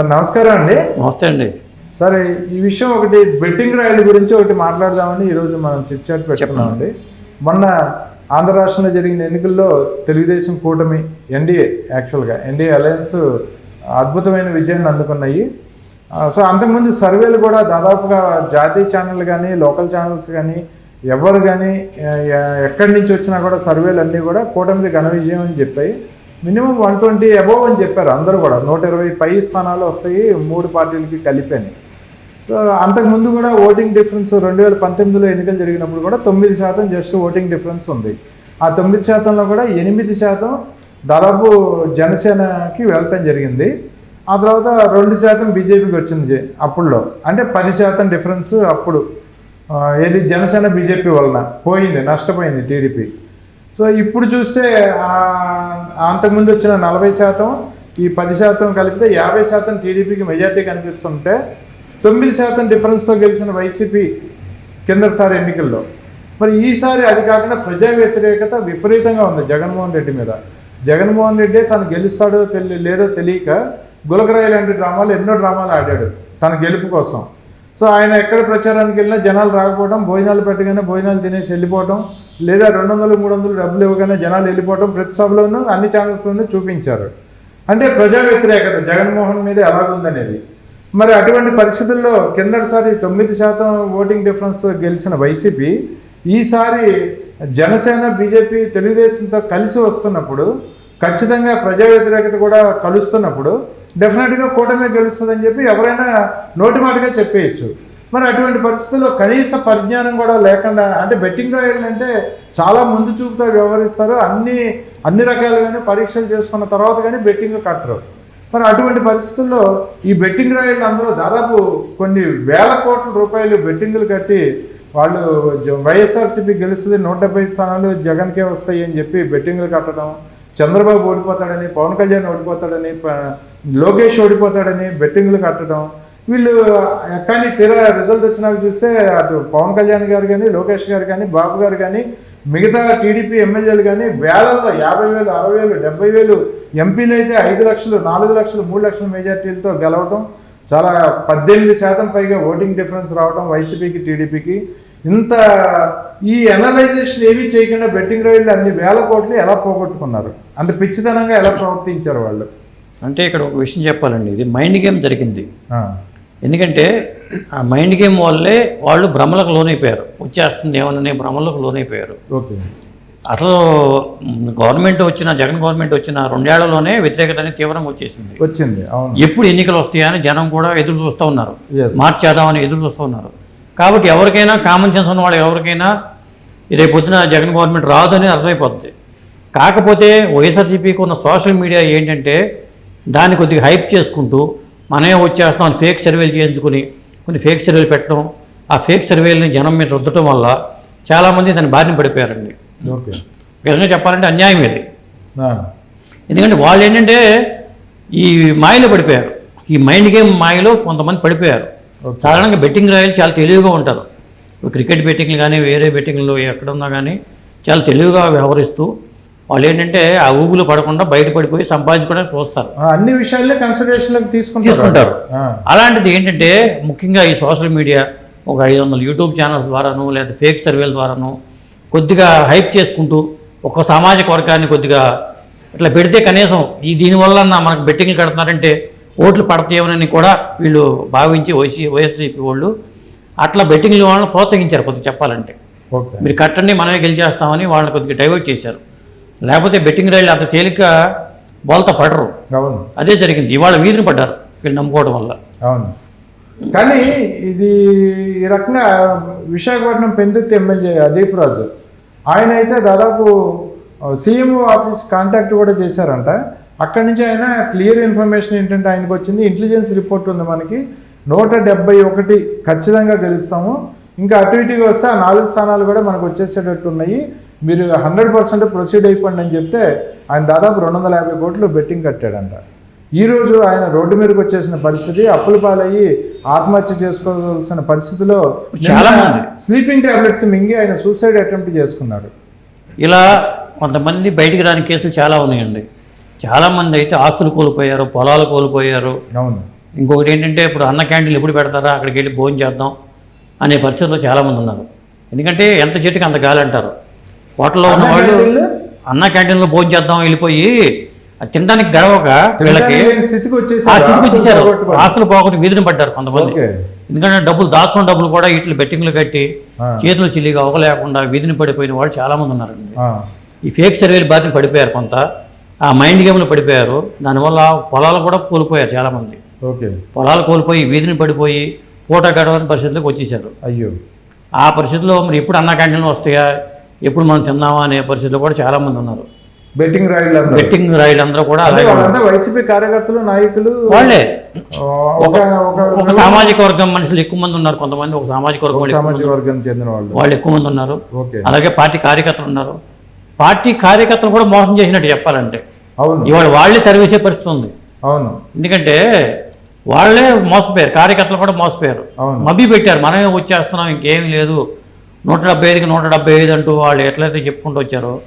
Sir నమస్కారం అండి. నమస్తే అండి. సరే ఈ విషయం ఒకటి బెట్టింగ్ రాయల గురించి ఒకటి మాట్లాడదామని ఈరోజు మనం చిట్ చాట్ పెట్టుకున్నామండి మొన్న ఆంధ్ర రాష్ట్రంలో జరిగిన ఎన్నికల్లో తెలుగుదేశం కూటమి ఎన్డీఏ యాక్చువల్గా ఎన్డీఏ అలయన్స్ అద్భుతమైన విజయాన్ని అందుకున్నాయి. సో అంతకుముందు సర్వేలు కూడా దాదాపుగా జాతీయ ఛానల్ కానీ లోకల్ ఛానల్స్ కానీ ఎవరు కానీ ఎక్కడి నుంచి వచ్చినా కూడా సర్వేలు అన్నీ కూడా కూటమిది ఘన విజయం అని చెప్పాయి. మినిమం వన్ ట్వంటీ అబోవ్ అని చెప్పారు అందరూ కూడా. నూట ఇరవై పై స్థానాలు వస్తాయి మూడు పార్టీలకి కలిపని సో అంతకుముందు కూడా ఓటింగ్ డిఫరెన్స్ రెండు వేల పంతొమ్మిదిలో ఎన్నికలు జరిగినప్పుడు కూడా తొమ్మిది శాతం జస్ట్ ఓటింగ్ డిఫరెన్స్ ఉంది. ఆ తొమ్మిది శాతంలో కూడా ఎనిమిది శాతం దాదాపు జనసేనకి వెళ్ళటం జరిగింది. ఆ తర్వాత రెండు శాతం బీజేపీకి వచ్చింది అప్పుడులో. అంటే పది శాతం డిఫరెన్స్ అప్పుడు. ఏది జనసేన బీజేపీ వలన పోయింది నష్టపోయింది టీడీపీ. సో ఇప్పుడు చూస్తే ఆ, అంతకుముందు వచ్చిన నలభై శాతం ఈ పది శాతం కలిపితే యాభై శాతం టీడీపీకి మెజార్టీ కనిపిస్తుంటే తొమ్మిది శాతం డిఫరెన్స్తో గెలిచిన వైసీపీ కిందసారి ఎన్నికల్లో. మరి ఈసారి అది కాకుండా ప్రజా వ్యతిరేకత విపరీతంగా ఉంది జగన్మోహన్ రెడ్డి మీద. జగన్మోహన్ రెడ్డి తను గెలుస్తాడో తెలి లేదో తెలియక గులకరాయి లాంటి డ్రామాలు ఎన్నో డ్రామాలు ఆడాడు తన గెలుపు కోసం. సో ఆయన ఎక్కడ ప్రచారానికి వెళ్ళినా జనాలు రాకపోవడం భోజనాలు పెట్టగానే భోజనాలు తినేసి వెళ్ళిపోవడం లేదా రెండు వందలు మూడు వందలు డబ్బులు ఇవ్వగానే జనాలు వెళ్ళిపోవడం ప్రతి సభలోనూ అన్ని ఛానల్స్లోనూ చూపించారు. అంటే ప్రజా వ్యతిరేకత జగన్మోహన్ మీద ఎలాగుందనేది. మరి అటువంటి పరిస్థితుల్లో కిందటిసారి తొమ్మిది శాతం ఓటింగ్ డిఫరెన్స్ గెలిచిన వైసీపీ ఈసారి జనసేన బీజేపీ తెలుగుదేశంతో కలిసి వస్తున్నప్పుడు ఖచ్చితంగా ప్రజా వ్యతిరేకత కూడా కలుస్తున్నప్పుడు డెఫినెట్గా కూటమి గెలుస్తుందని చెప్పి ఎవరైనా నోటి మాటగా చెప్పేయచ్చు. మరి అటువంటి పరిస్థితుల్లో కనీస పరిజ్ఞానం కూడా లేకుండా అంటే బెట్టింగ్ రాయలు అంటే చాలా ముందు చూపుతో వ్యవహరిస్తారు. అన్ని అన్ని రకాలుగానే పరీక్షలు చేసుకున్న తర్వాత కానీ బెట్టింగ్ కట్టరు. మరి అటువంటి పరిస్థితుల్లో ఈ బెట్టింగ్ రాయలు అందరూ దాదాపు కొన్ని వేల కోట్ల రూపాయలు బెట్టింగులు కట్టి వాళ్ళు వైఎస్ఆర్సీపీ గెలుస్తుంది నూట డెబ్బై స్థానాలు జగన్కే వస్తాయి అని చెప్పి బెట్టింగులు కట్టడం చంద్రబాబు ఓడిపోతాడని పవన్ కళ్యాణ్ ఓడిపోతాడని ప- లోకేష్ ఓడిపోతాడని బెట్టింగులు కట్టడం వీళ్ళు కానీ తీరా రిజల్ట్ వచ్చినాక చూస్తే అటు పవన్ కళ్యాణ్ గారు కానీ లోకేష్ గారు కానీ బాబు గారు కానీ మిగతా టీడీపీ ఎమ్మెల్యేలు కానీ వేలల్లో యాభై వేలు అరవై వేలు డెబ్బై వేలు ఎంపీలు అయితే ఐదు లక్షలు నాలుగు లక్షలు మూడు లక్షల మెజార్టీలతో గెలవడం చాలా పద్దెనిమిది శాతం పైగా ఓటింగ్ డిఫరెన్స్ రావడం వైసీపీకి టీడీపీకి. ఇంత ఈ అనలైజేషన్ ఏమీ చేయకుండా బెట్టింగ్ రైళ్ళు అన్ని వేల కోట్లు ఎలా పోగొట్టుకున్నారు? అంత పిచ్చితనంగా ఎలా ప్రవర్తించారు వాళ్ళు? అంటే ఇక్కడ ఒక విషయం చెప్పాలండి. ఇది మైండ్ గేమ్ జరిగింది. ఎందుకంటే ఆ మైండ్ గేమ్ వల్లే వాళ్ళు భ్రమలకు లోనైపోయారు. వచ్చేస్తుంది ఏమననే భ్రమలకు లోనైపోయారు. ఓకే. అసలు గవర్నమెంట్ వచ్చిన జగన్ గవర్నమెంట్ వచ్చిన రెండేళ్ళలోనే వ్యతిరేకత అనేది తీవ్రంగా వచ్చేసింది. వచ్చింది. ఎప్పుడు ఎన్నికలు వస్తాయని జనం కూడా ఎదురు చూస్తూ ఉన్నారు. మార్చేద్దామని ఎదురు చూస్తూ ఉన్నారు. కాబట్టి ఎవరికైనా కామన్ సెన్స్ ఉన్న వాళ్ళు ఎవరికైనా రేపు పొద్దున జగన్ గవర్నమెంట్ రాదని అర్థమైపోతుంది కాకపోతే వైఎస్ఆర్సీపీకి ఉన్న సోషల్ మీడియా ఏంటంటే దాన్ని కొద్దిగా హైప్ చేసుకుంటూ మనమే వచ్చేస్తాం అని ఫేక్ సర్వేలు చేయించుకుని కొన్ని ఫేక్ సర్వేలు పెట్టడం ఆ ఫేక్ సర్వేలని జనం మీద రుద్దటం వల్ల చాలామంది దాని బారిన పడిపోయారండి. విధంగా చెప్పాలంటే అన్యాయం ఇది. ఎందుకంటే వాళ్ళు ఏంటంటే ఈ మాయలో పడిపోయారు. ఈ మైండ్ గేమ్ మాయలో కొంతమంది పడిపోయారు. సాధారణంగా బెట్టింగ్ రాయలు చాలా తెలివిగా ఉంటారు. ఇప్పుడు క్రికెట్ బెట్టింగ్లు కానీ వేరే బెట్టింగ్లు ఎక్కడ ఉన్నా కానీ చాలా తెలివిగా వ్యవహరిస్తూ వాళ్ళు ఏంటంటే ఆ ఊబులు పడకుండా బయట పడిపోయి సంపాదించుకోవడానికి చూస్తారు. అన్ని విషయాల్ని కన్సిడరేషన్లోకి తీసుకుంటారు. అలాంటిది ఏంటంటే ముఖ్యంగా ఈ సోషల్ మీడియా ఒక ఐదు వందల యూట్యూబ్ ఛానల్స్ ద్వారాను లేదా ఫేక్ సర్వేల ద్వారాను కొద్దిగా హైప్ చేసుకుంటూ ఒక సామాజిక వర్గాన్ని కొద్దిగా ఇట్లా పెడితే కనీసం ఈ దీనివల్ల మనకు బెట్టింగ్లు కడుతున్నారంటే ఓట్లు పడతాయేమని కూడా వీళ్ళు భావించి వైసీ వైఎస్సీపీ వాళ్ళు అట్లా బెట్టింగ్లు వాళ్ళని ప్రోత్సహించారు కొద్దిగా చెప్పాలంటే. మీరు కట్టండి మనమే గెలిచేస్తామని వాళ్ళని కొద్దిగా డైవర్ట్ చేశారు. లేకపోతే బెట్టింగ్ రైళ్ళు అంత తేలిక బోల్తా పడరు. అవును. అదే జరిగింది. ఇవాళ వీధిని పడ్డారు వీళ్ళు నమ్ముకోవడం వల్ల. అవును. కానీ ఇది ఈ రకంగా విశాఖపట్నం పెందుర్తి ఎమ్మెల్యే అదీప్ రాజు ఆయన అయితే దాదాపు సీఎం ఆఫీస్ కాంటాక్ట్ కూడా చేశారంట. అక్కడి నుంచి ఆయన క్లియర్ ఇన్ఫర్మేషన్ ఏంటంటే ఆయనకు వచ్చింది ఇంటెలిజెన్స్ రిపోర్ట్ ఉంది మనకి. నూట డెబ్బై ఒకటి ఖచ్చితంగా గెలుస్తాము. ఇంకా అటు ఇటుగా వస్తే ఆ నాలుగు స్థానాలు కూడా మనకు వచ్చేసేటట్టు ఉన్నాయి. మీరు హండ్రెడ్ పర్సెంట్ ప్రొసీడ్ అయిపోండి అని చెప్తే ఆయన దాదాపు రెండు వందల యాభై కోట్లు బెట్టింగ్ కట్టాడంట. ఈ రోజు ఆయన రోడ్డు మీదకి వచ్చేసిన పరిస్థితి అప్పుల పాలయ్యి ఆత్మహత్య చేసుకోవాల్సిన పరిస్థితిలో చాలా మంది. స్లీపింగ్ టాబ్లెట్స్ మింగి ఆయన సూసైడ్ అటెంప్ట్ చేసుకున్నారు. ఇలా కొంతమంది బయటికి రాని కేసులు చాలా ఉన్నాయండి. చాలామంది అయితే ఆస్తులు కోల్పోయారు పొలాలు కోల్పోయారు. అవును. ఇంకొకటి ఏంటంటే ఇప్పుడు అన్న క్యాంటీన్లు ఎప్పుడు పెడతారా? అక్కడికి వెళ్ళి భోజనం చేద్దాం అనే పరిస్థితుల్లో చాలామంది ఉన్నారు. ఎందుకంటే ఎంత చెట్టుకి అంత గాలి అంటారు. హోటల్లో ఉన్న అన్న వాళ్ళు? అన్న క్యాంటీన్లో భోజనం చేద్దాం వెళ్ళిపోయి తినడానికి గడవక వీళ్ళకి ఆ స్థితికి ఆస్తులు వచ్చేసారు. పోగొట్టుకొని. ఆస్తులు పోగొట్టి వీధిని పడ్డారు కొంతమంది. ఎందుకంటే డబ్బులు దాచుకున్న డబ్బులు కూడా ఇట్లా బెట్టింగ్లు కట్టి. చేతులు చిల్లిగా అవ్వలేకుండా వీధిని పడిపోయిన వాళ్ళు చాలామంది ఉన్నారండి. ఈ ఫేక్ సర్వేలు బారిన పడిపోయారు కొంత. ఆ మైండ్ గేమ్లో పడిపోయారు. దానివల్ల పొలాలు కూడా కోల్పోయారు చాలామంది. పొలాలు కోల్పోయి వీధిని పడిపోయి పూట గడవని పరిస్థితులకు వచ్చేసారు. అయ్యో. ఆ పరిస్థితిలో మరి ఎప్పుడు అన్న క్యాంటీన్లు వస్తాయా? ఎప్పుడు మనం తిందామా అనే పరిస్థితిలో కూడా చాలామంది ఉన్నారు. బెట్టింగ్ అందరూ బెట్టింగ్ రైలు అందరూ కూడా వైసీపీ కార్యకర్తలు నాయకులు వాళ్ళే. ఒక సామాజిక వర్గం మనుషులు ఎక్కువ మంది ఉన్నారు కొంతమంది ఒక సామాజిక వర్గం సామాజిక వర్గానికి చెందిన వాళ్ళు. వాళ్ళు ఎక్కువ మంది ఉన్నారు. అలాగే పార్టీ కార్యకర్తలు ఉన్నారు. పార్టీ కార్యకర్తలు కూడా మోసం చేసినట్టు చెప్పాలంటే. అవును. ఇవాళ వాళ్ళే తరివేసే పరిస్థితి ఉంది. అవును. ఎందుకంటే వాళ్ళే మోసపోయారు. కార్యకర్తలు కూడా మోసపోయారు. అవును. మభ్య పెట్టారు. మనమే వచ్చేస్తున్నాం ఇంకేమీ లేదు. నూట డెబ్బై ఐదుకి నూట డెబ్బై ఐదు అంటూ వాళ్ళు ఎట్లయితే చెప్పుకుంటూ వచ్చారో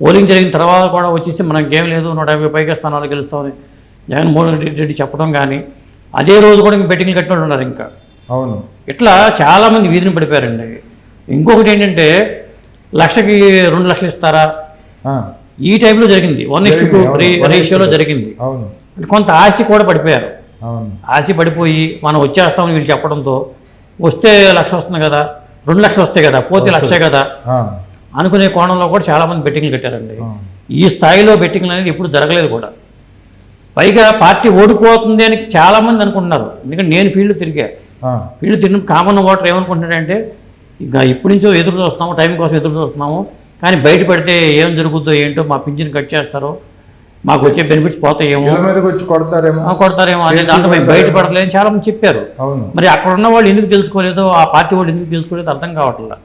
పోలింగ్ జరిగిన తర్వాత కూడా వచ్చేసి మనకి లేదు నూట యాభై పైగా స్థానాలు గెలుస్తామని జగన్మోహన్ రెడ్డి రెడ్డి చెప్పడం కానీ అదే రోజు కూడా ఇంక బెట్టింగ్లు కట్టిన వాళ్ళు ఉన్నారు ఇంకా. అవును. ఇట్లా చాలామంది వీధిని పడిపోయారండి. ఇంకొకటి ఏంటంటే లక్షకి రెండు లక్షలు ఇస్తారా? ఈ టైంలో జరిగింది. వన్ ఇస్ టూ రేషియోలో. జరిగింది అవును. అంటే కొంత ఆశ కూడా పడిపోయారు. ఆశ పడిపోయి మనం వచ్చేస్తామని వీళ్ళు చెప్పడంతో వస్తే లక్ష వస్తుంది కదా రెండు లక్షలు వస్తాయి కదా పోతే లక్షే కదా. అనుకునే కోణంలో కూడా చాలామంది బెట్టింగ్లు కట్టారండి. ఈ స్థాయిలో బెట్టింగ్లు అనేది ఇప్పుడు జరగలేదు కూడా. పైగా పార్టీ ఓడిపోతుంది అని చాలామంది అనుకుంటున్నారు. ఎందుకంటే నేను ఫీల్డ్ తిరిగా. ఫీల్డ్ తిరిగిన కామన్ ఓటర్ ఏమనుకుంటున్నాడంటే ఇంకా ఇప్పటి నుంచో ఎదురు చూస్తున్నాము టైం కోసం ఎదురు చూస్తున్నాము కానీ బయట పడితే ఏం జరుగుతుందో ఏంటో మా పింఛన్ కట్ చేస్తారో మాకు వచ్చే బెనిఫిట్స్ పోతాయేమో. వచ్చి కొడతారేమో. కొడతారేమో అనే దాంట్లో మేము బయట పడలేదని చాలా మంది చెప్పారు. అవును. మరి అక్కడ ఉన్న వాళ్ళు ఎందుకు తెలుసుకోలేదో ఆ పార్టీ వాళ్ళు ఎందుకు తెలుసుకోలేదో అర్థం కావట్లేదు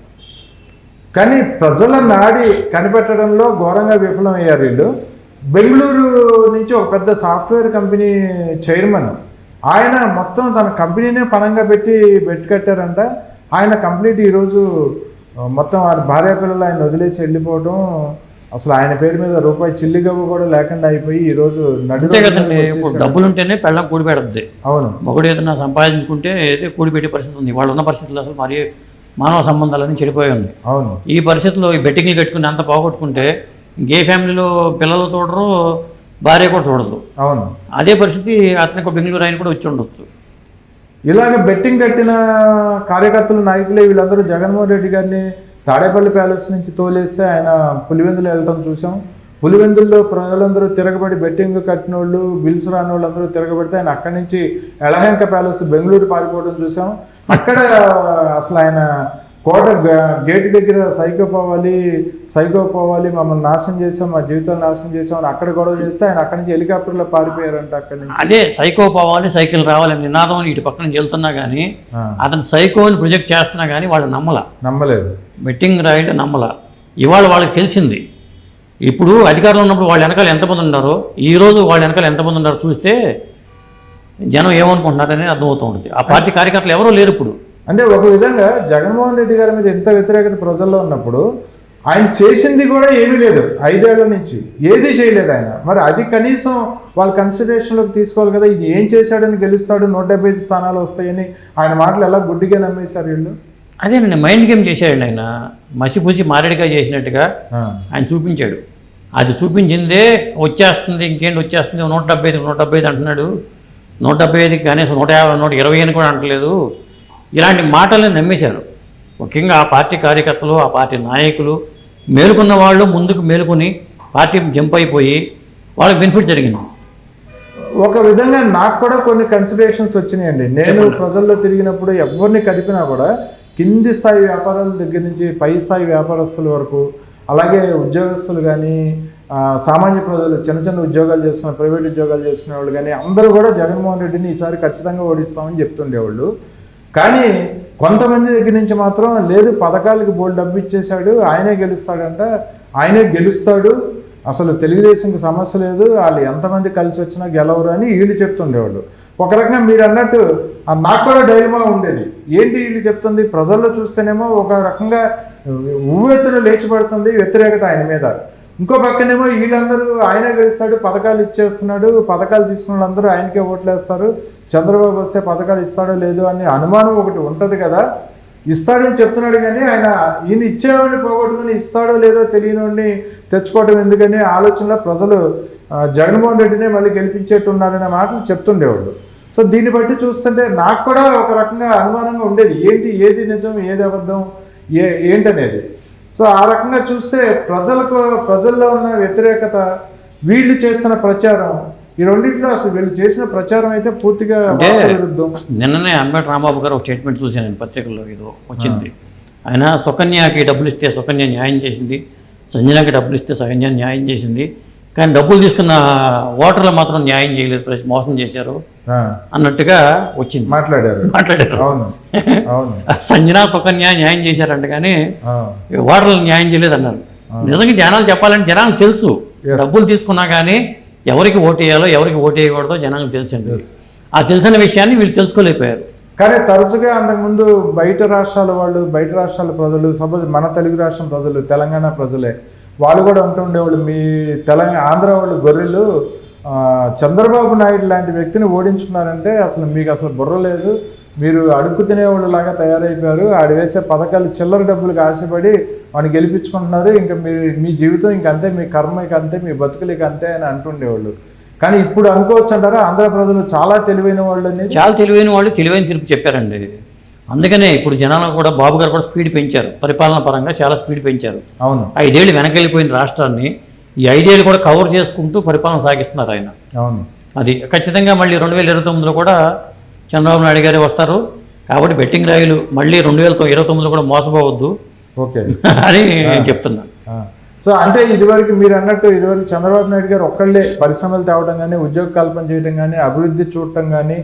కానీ ప్రజల నాడి కనిపెట్టడంలో ఘోరంగా విఫలమయ్యారు వీళ్ళు. బెంగళూరు నుంచి ఒక పెద్ద సాఫ్ట్వేర్ కంపెనీ చైర్మన్ ఆయన మొత్తం తన కంపెనీనే పణంగా పెట్టి బెట్ కట్టారంట. ఆయన కంప్లీట్ ఈరోజు మొత్తం ఆయన భార్య పిల్లలు ఆయన వదిలేసి వెళ్ళిపోవడం అసలు ఆయన పేరు మీద రూపాయి చిల్లిగవ్వ కూడా లేకుండా అయిపోయి ఈరోజు కదండి ఇప్పుడు వచ్చేసాడు. డబ్బులు ఉంటేనే పెళ్ళం కూడి పెడుతుంది అవును. మొగుడు ఏదైనా సంపాదించుకుంటే అయితే కూడి పెట్టే పరిస్థితి ఉంది. వాళ్ళు ఉన్న పరిస్థితులు అసలు మరి మానవ సంబంధాలన్నీ చెడిపోయి ఉంది అవును. ఈ పరిస్థితుల్లో ఈ బెట్టింగ్లు కట్టుకుని అంత పోగొట్టుకుంటే ఇంకే ఫ్యామిలీలో పిల్లలు చూడరు భార్య కూడా చూడదు. అవును. అదే పరిస్థితి అతనికి ఒక బెంగళూరు ఆయన కూడా వచ్చి ఉండొచ్చు. ఇలాగ బెట్టింగ్ కట్టిన కార్యకర్తలు నాయకులే వీళ్ళందరూ జగన్మోహన్ రెడ్డి గారిని తాడేపల్లి ప్యాలెస్ నుంచి తోలేస్తే ఆయన పులివెందులు వెళ్ళటం చూసాం. పులివెందుల్లో ప్రజలందరూ తిరగబడి బెట్టింగ్ కట్టిన వాళ్ళు బిల్స్ రాని వాళ్ళందరూ తిరగబడితే ఆయన అక్కడి నుంచి ఎలహంక ప్యాలెస్ బెంగళూరు పారిపోవడం చూసాం. అక్కడ అసలు ఆయన కోట గేట్ దగ్గర సైకో పోవాలి సైకో పోవాలి మమ్మల్ని నాశనం చేసాం మా జీవితాలు నాశనం చేసాం అని అక్కడ గొడవ చేస్తే ఆయన అక్కడి నుంచి హెలికాప్టర్లో పారిపోయారంట అక్కడి నుంచి. అదే సైకో పోవాలి సైకిల్ రావాలి అనే నినాదం ఇటు పక్కన వెళ్తున్నా కానీ అతను సైకోని ప్రొజెక్ట్ చేస్తున్నా కానీ వాళ్ళు నమ్మల. నమ్మలేదు. బెట్టింగ్ రాయిడ్ నమ్మల. ఇవాళ వాళ్ళకి తెలిసింది. ఇప్పుడు అధికారంలో ఉన్నప్పుడు వాళ్ళ వెనకాల ఎంతమంది ఉన్నారో ఈ రోజు వాళ్ళ వెనకాల ఎంతమంది ఉన్నారో చూస్తే జనం ఏమనుకుంటున్నారని అర్థమవుతూ ఉంటుంది. ఆ పార్టీ కార్యకర్తలు ఎవరూ లేరు ఇప్పుడు. అంటే ఒక విధంగా జగన్మోహన్ రెడ్డి గారి మీద ఎంత వ్యతిరేకత ప్రజల్లో ఉన్నప్పుడు ఆయన చేసింది కూడా ఏమీ లేదు. ఐదేళ్ళ నుంచి ఏది చేయలేదు ఆయన. మరి అది కనీసం వాళ్ళ కన్సిడరేషన్లోకి తీసుకోవాలి కదా. ఇది ఏం చేశాడని గెలుస్తాడు నూట డెబ్బై ఐదు స్థానాలు వస్తాయని ఆయన మాటలు ఎలా గుడ్డిగా నమ్మేశారు వీళ్ళు? అదేనండి మైండ్ గేమ్ చేశాడండి ఆయన. మసిపూసి మారేడుగా చేసినట్టుగా ఆయన చూపించాడు. అది చూపించిందే వచ్చేస్తుంది ఇంకేంటి వచ్చేస్తుంది? నూట డెబ్బై ఐదు నూట డెబ్బై ఐదు అంటున్నాడు. నూట డెబ్బై ఐదుకి కనీసం నూట యాభై నూట ఇరవై అని కూడా అంటలేదు. ఇలాంటి మాటల్ని నమ్మేశారు. ముఖ్యంగా ఆ పార్టీ కార్యకర్తలు ఆ పార్టీ నాయకులు మేలుకున్న వాళ్ళు ముందుకు మేలుకొని పార్టీ జంప్ అయిపోయి వాళ్ళకి బెనిఫిట్ జరిగింది. ఒక విధంగా నాకు కూడా కొన్ని కన్సిడరేషన్స్ వచ్చినాయండి. నేను ప్రజల్లో తిరిగినప్పుడు ఎవరిని కదిపినా కూడా కింది స్థాయి వ్యాపారాల దగ్గర నుంచి పై స్థాయి వ్యాపారస్తుల వరకు అలాగే ఉద్యోగస్తులు కానీ సామాన్య ప్రజలు చిన్న చిన్న ఉద్యోగాలు చేస్తున్న ప్రైవేట్ ఉద్యోగాలు చేస్తున్న వాళ్ళు కానీ అందరూ కూడా జగన్మోహన్ రెడ్డిని ఈసారి ఖచ్చితంగా ఓడిస్తామని చెప్తుండేవాళ్ళు. కానీ కొంతమంది దగ్గర నుంచి మాత్రం లేదు పథకాలకు బోల్డ్ డబ్బు ఇచ్చేశాడు ఆయనే గెలుస్తాడంట. ఆయనే గెలుస్తాడు. అసలు తెలుగుదేశంకి సమస్య లేదు వాళ్ళు ఎంతమంది కలిసి వచ్చినా గెలవరు అని వీళ్ళు చెప్తుండేవాళ్ళు. ఒక రకంగా మీరు అన్నట్టు నాకు కూడా డైలమా ఉండేది. ఏంటి వీళ్ళు చెప్తుంది? ప్రజల్లో చూస్తేనేమో ఒక రకంగా ఊవెత్తున లేచి పడుతుంది వ్యతిరేకత ఆయన మీద. ఇంకో పక్కనేమో వీళ్ళందరూ ఆయనే గెలుస్తాడు పథకాలు ఇచ్చేస్తున్నాడు పథకాలు తీసుకున్న వాళ్ళందరూ ఆయనకే ఓట్లేస్తారు. చంద్రబాబు వస్తే పథకాలు ఇస్తాడో లేదో అనే అనుమానం ఒకటి ఉంటుంది కదా. ఇస్తాడని చెప్తున్నాడు కానీ ఆయన ఈయన ఇచ్చేవాడిని పోగొట్టుకుని ఇస్తాడో లేదో తెలియనివాడిని తెచ్చుకోవడం ఎందుకని ఆలోచనలో ప్రజలు జగన్మోహన్ రెడ్డినే మళ్ళీ గెలిపించేట్టున్నారనే మాటలు చెప్తుండేవాళ్ళు. సో దీన్ని బట్టి చూస్తుంటే నాకు కూడా ఒక రకంగా అనుమానంగా ఉండేది. ఏంటి ఏది నిజం ఏది అబద్ధం ఏ ఏంటనేది. సో ఆ రకంగా చూస్తే ప్రజలకు ప్రజల్లో ఉన్న వ్యతిరేకత వీళ్ళు చేస్తున్న ప్రచారం ఈ రెండింటిలో అసలు వీళ్ళు చేసిన ప్రచారం అయితే పూర్తిగా నిన్ననే అంబేడ్ రాంబాబు గారు ఒక స్టేట్మెంట్ చూశాను నేను పత్రికల్లో ఏదో వచ్చింది. ఆయన సుకన్యకి డబ్బులు ఇస్తే సుకన్య న్యాయం చేసింది సంజనాకి డబ్బులు ఇస్తే సంజన న్యాయం చేసింది కానీ డబ్బులు తీసుకున్న ఓటర్లు మాత్రం న్యాయం చేయలేదు మోసం చేశారు అన్నట్టుగా వచ్చింది. మాట్లాడారు. మాట్లాడారు. సంజన సుకన్య న్యాయం చేశారంట కానీ ఓటర్లు న్యాయం చేయలేదు అన్నారు నిజంగా జనాలు చెప్పాలంటే జనాలకు తెలుసు. డబ్బులు తీసుకున్నా కానీ ఎవరికి ఓటు వేయాలో ఎవరికి ఓటు వేయకూడదో జనాలకు తెలుసండి. ఆ తెలిసిన విషయాన్ని వీళ్ళు తెలుసుకోలేకపోయారు. కానీ తరచుగా అంతకుముందు బయట రాష్ట్రాల వాళ్ళు బయట రాష్ట్రాల ప్రజలు సపోజ్ మన తెలుగు రాష్ట్రం ప్రజలు తెలంగాణ ప్రజలే వాళ్ళు కూడా ఉంటుండేవాళ్ళు మీ తెలంగాణ ఆంధ్ర వాళ్ళు గొర్రెలు చంద్రబాబు నాయుడు లాంటి వ్యక్తిని ఓడించుకున్నారంటే అసలు మీకు అసలు బుర్ర లేదు. మీరు అడుక్కు తినేవాళ్ళు లాగా తయారైపోయారు. ఆడు వేసే పథకాలు చిల్లర డబ్బులకు ఆశపడి వాడిని గెలిపించుకుంటున్నారు ఇంకా మీ మీ జీవితం ఇంక అంతే మీ కర్మ ఇక అంతే మీ బతుకులు ఇక అంతే అని అంటుండేవాళ్ళు. కానీ ఇప్పుడు అనుకోవచ్చు అంటారా? ఆంధ్ర ప్రజలు చాలా తెలివైన వాళ్ళు అనేది? చాలా తెలివైన వాళ్ళు తెలివైన తీర్పు చెప్పారండి. అందుకనే ఇప్పుడు జనాలు కూడా బాబు గారు కూడా స్పీడ్ పెంచారు. పరిపాలన పరంగా చాలా స్పీడ్ పెంచారు. అవును. ఐదేళ్ళు వెనకెళ్ళిపోయిన రాష్ట్రాన్ని ఈ ఐదేళ్ళు కూడా కవర్ చేసుకుంటూ పరిపాలన సాగిస్తున్నారు ఆయన. అవును. అది ఖచ్చితంగా మళ్ళీ రెండు వేల ఇరవై తొమ్మిదిలో కూడా చంద్రబాబు నాయుడు గారే వస్తారు. కాబట్టి బెట్టింగ్ రాయులు మళ్ళీ రెండు వేల ఇరవై తొమ్మిదిలో కూడా మోసపోవద్దు. ఓకే. అని నేను చెప్తున్నాను. సో అంటే ఇదివరకు మీరు అన్నట్టు ఇదివరకు చంద్రబాబు నాయుడు గారు ఒక్కళ్ళే పరిశ్రమలు తేవడం కానీ ఉద్యోగ కల్పన చేయడం కానీ అభివృద్ధి చూడటం కానీ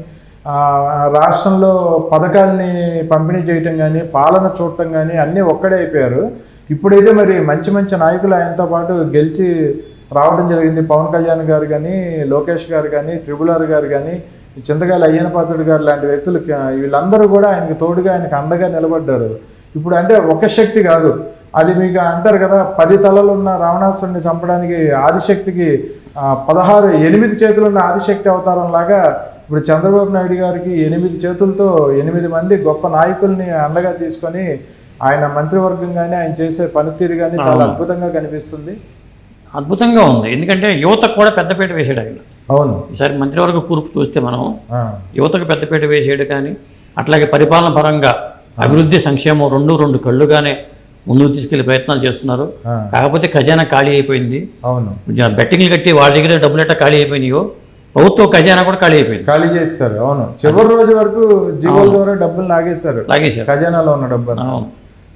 రాష్ట్రంలో పథకాల్ని పంపిణీ చేయటం కానీ పాలన చూడటం కానీ అన్నీ ఒక్కడే అయిపోయారు. ఇప్పుడైతే మరి మంచి మంచి నాయకులు ఆయనతో పాటు గెలిచి రావడం జరిగింది. పవన్ కళ్యాణ్ గారు కానీ లోకేష్ గారు కానీ ట్రిబుల్ ఆర్ గారు కానీ చింతకాయల అయ్యనపాత్రుడు గారు లాంటి వ్యక్తులు వీళ్ళందరూ కూడా ఆయనకి తోడుగా ఆయనకు అండగా నిలబడ్డారు. ఇప్పుడు అంటే ఒక శక్తి కాదు. అది మీకు అంటారు కదా పది తలలు ఉన్న రావణాసురుడిని చంపడానికి ఆదిశక్తికి పదహారు ఎనిమిది చేతులు ఉన్న ఆదిశక్తి అవతారం లాగా ఇప్పుడు చంద్రబాబు నాయుడు గారికి ఎనిమిది చేతులతో ఎనిమిది మంది గొప్ప నాయకుల్ని అండగా తీసుకొని ఆయన మంత్రివర్గం కానీ ఆయన చేసే పనితీరు కానీ చాలా అద్భుతంగా కనిపిస్తుంది. అద్భుతంగా ఉంది. ఎందుకంటే యువతకు కూడా పెద్దపీట వేసాడు ఆయన. అవును. ఈసారి మంత్రివర్గ కూర్పు చూస్తే మనం యువతకు పెద్దపీట వేసాడు కానీ అట్లాగే పరిపాలన పరంగా అభివృద్ధి సంక్షేమం రెండు రెండు కళ్ళుగానే ముందుకు తీసుకెళ్ళే ప్రయత్నాలు చేస్తున్నారు. కాకపోతే ఖజానా ఖాళీ అయిపోయింది. అవును. బెట్టింగ్లు కట్టి వాళ్ళ దగ్గర డబ్బులు ఎట్టా ఖాళీ అయిపోయినాయో ప్రభుత్వ ఖజానా కూడా ఖాళీ అయిపోయింది. ఖాళీ చేస్తారు అవును. చివరి రోజు వరకు జీవోల ద్వారా డబ్బులు లాగేశారు. లాగేశారు. ఖజానాలో ఉన్న డబ్బులు. అవును.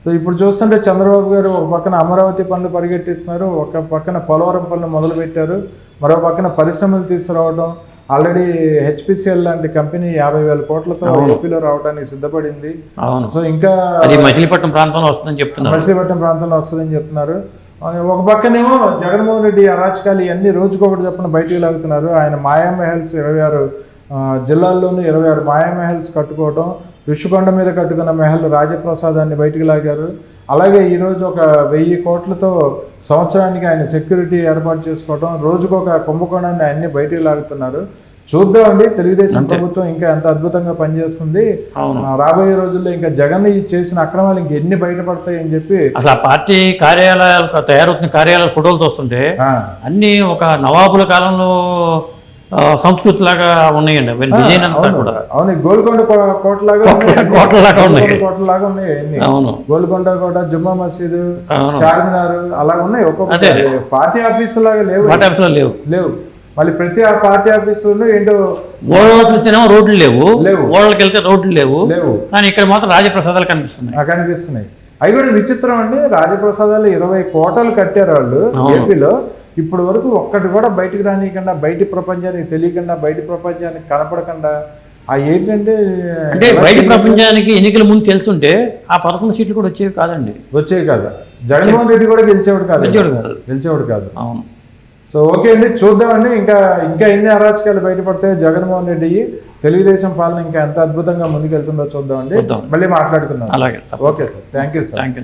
సో ఇప్పుడు చూస్తుంటే చంద్రబాబు గారు ఒక పక్కన అమరావతి పనులు పరిగెట్టిస్తున్నారు ఒక పక్కన పోలవరం పనులు మొదలు పెట్టారు మరో పక్కన పరిశ్రమలు తీసుకురావడం ఆల్రెడీ హెచ్పిసిఎల్ లాంటి కంపెనీ యాభై వేల కోట్లతో ఏపీలో రావడానికి సిద్ధపడింది. అవును. సో ఇంకా అది మచిలీపట్నం ప్రాంతంలో వస్తుందని చెప్తున్నారు. మచిలీపట్నం ప్రాంతంలో వస్తుందని చెప్తున్నారు. ఒక పక్కనేమో జగన్మోహన్ రెడ్డి అరాచకాలు ఇవన్నీ రోజుకొకటి చెప్పిన బయటికి లాగుతున్నారు. ఆయన మాయా మెహల్స్ ఇరవై ఆరు జిల్లాల్లోనూ ఇరవై ఆరు మాయా మెహల్స్ కట్టుకోవటం ఋషికొండ మీద కట్టుకున్న మెహల్ రాజప్రసాదాన్ని బయటికి లాగారు. అలాగే ఈరోజు ఒక వెయ్యి కోట్లతో సంవత్సరానికి ఆయన సెక్యూరిటీ ఏర్పాటు చేసుకోవడం రోజుకొక కుంభకోణాన్ని అన్ని బయటికి లాగుతున్నారు. చూద్దామండి తెలుగుదేశం ప్రభుత్వం ఇంకా ఎంత అద్భుతంగా పనిచేస్తుంది. రాబోయే రోజుల్లో ఇంకా జగన్ చేసిన అక్రమాలు ఇంక ఎన్ని బయటపడతాయి అని చెప్పి అసలు ఆ పార్టీ కార్యాలయాలు తయారవుతున్న కార్యాలయాల ఫోటోలు చూస్తుంటే అన్నీ ఒక నవాబుల కాలంలో సంస్కృతి లాగా ఉన్నాయండి. డిజైన్ అంతా అవును. కూడా. అవును గోల్కొండ కోటలాగా ఉన్నాయి. కోటలాగా ఉన్నాయి. కోటలాగా ఉన్నాయి అవును. గోల్కొండ కోట జుమ్మా మసీదు చార్మినార్ అలా ఉన్నాయి. ఒక్కొక్క. పార్టీ ఆఫీసు లాగా లేవు. వాటి ఆఫీసులో లేవు. లేవు. మళ్ళీ ప్రతి పార్టీ ఆఫీసులో ఏంటో ఓడలో చూస్తేనేమో రోడ్లు లేవు. లేవు. ఓడలకి వెళ్తే రోడ్లు లేవు. లేవు. కానీ ఇక్కడ మాత్రం రాజప్రసాదాలు కనిపిస్తున్నాయి. నాకు అనిపిస్తున్నాయి అవి కూడా విచిత్రం అండి. రాజప్రసాదాలు ఇరవై కోటలు కట్టారు వాళ్ళు ఏపీలో. ఇప్పుడు వరకు ఒక్కటి కూడా బయటికి రానియకుండా బయటి ప్రపంచానికి తెలియకుండా బయటి ప్రపంచానికి కనపడకుండా ఆ ఏంటంటే అంటే బయట ప్రపంచానికి ఎన్నికల ముందు తెలుసుంటే ఆ పదకొండు సీట్లు కూడా వచ్చేవి కాదండి. వచ్చేవి కాదు. జగన్మోహన్ రెడ్డి కూడా గెలిచేవాడు కాదు. గెలిచేవాడు కాదు. గెలిచేవాడు కాదు. అవును. సో ఓకే అండి చూద్దామండి. ఇంకా ఇంకా ఎన్ని అరాచకాలు బయటపడతాయో జగన్మోహన్ రెడ్డి తెలుగుదేశం పాలన ఇంకా ఎంత అద్భుతంగా ముందుకెళ్తుందో చూద్దామండి. చూద్దాం. మళ్ళీ మాట్లాడుకుందాం అలాగే okay sir. Thank you sir. Thank you